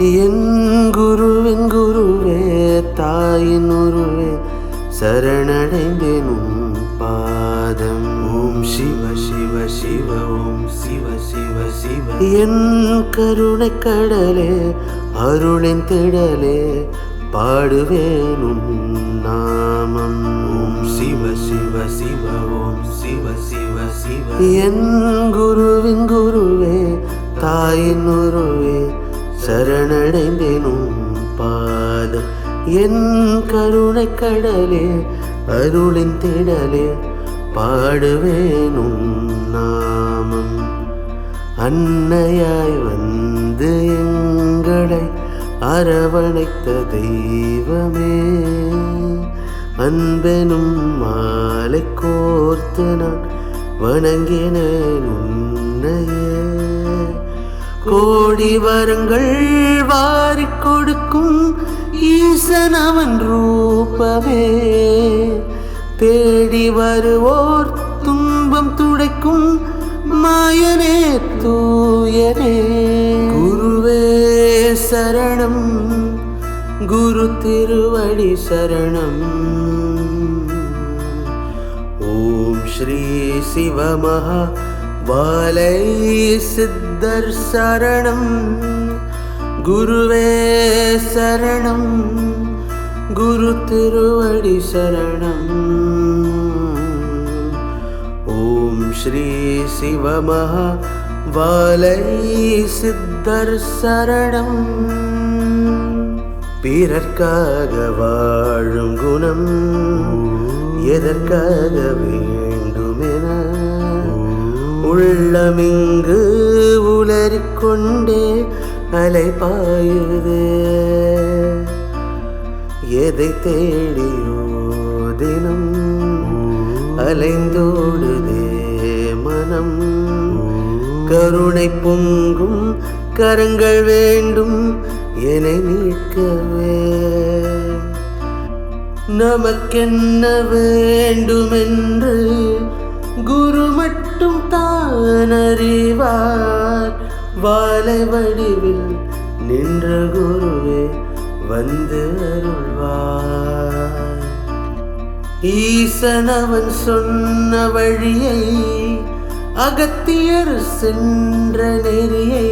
என் குருவின் குருவே தாயின் உருவே சரணடைந்தேன் உன் பாதம். ஓம் சிவ சிவ சிவ ஓம் சிவ சிவ சிவ. என் கருணை கடலே அருளின் திடலே பாடுவேன் உன் நாமம். ஓம் சிவ சிவ சிவ ஓம் சிவ சிவ சிவ. என் குருவின் குருவே தாயின் உருவே சரணடைந்தேனும் உன் பாதம். என் கருணை கடலே அருளின் திடலே பாடுவேனும் நாமம். அன்னையாய் வந்து எங்களை அரவணைத்த தெய்வமே அன்பெனும் மாலை கோர்த்து நான் வணங்கினேன் உன்னையே. கோடி வரங்கள் வாரி கொடுக்கும் ஈசன் அவன் ரூபமே. தேடி வருவோர் துன்பம் துடைக்கும் மாயனே தூயனே. குருவே சரணம் குரு திருவடி சரணம். ஓம் ஸ்ரீ சிவமகா வாலை சித்தர் சரணம். குருவே சரணம். குரு திருவடி சரணம். ஓம் ஸ்ரீ சிவமகா வாலை சித்தர் சரணம். பிறர்க்காக வாழும் குணம் எதற்காக வேண்டும்? உள்ளமிங்கு உளறிக்கொண்டே அலைபாயுதே எதை தேடியோ தினம் அலைந்தோடுதே மனம். கருணை பொங்கும் கரங்கள் வேண்டும் என்னை மீட்கவே நமக்கென்ன வேண்டுமென்று குரு மட்டும் தான் அறிவார். வாழை வடிவில் நின்ற குருவே வந்து அருள்வார். ஈசன் அவன் சொன்ன வழியை அகத்தியர் சென்ற நெறியை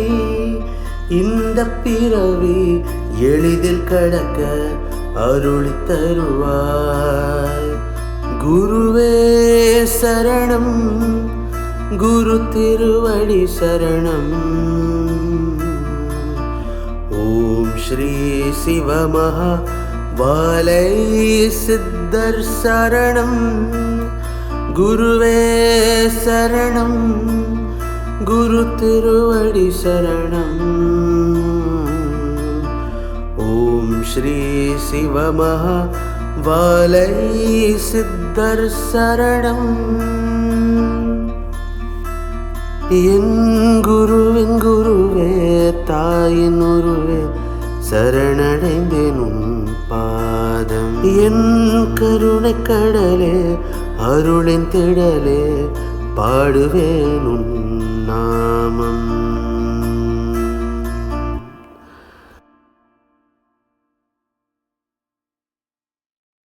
இந்த பிறவி எளிதில் கடக்க அருளி தருவாய் शरणं ॐ श्री शिवमः बालै सिद्धर्शरणं गुरुवे शरणं गुरुतिरुवडि शरणम् ॐ श्री शिवमः வாலை சித்தர் சரணம். என் குருவின் குருவே தாயின் உருவே சரணடைந்தேனும் பாதம். என் கருணை கடலே அருளின் திடலே பாடுவேனும் நாமம்.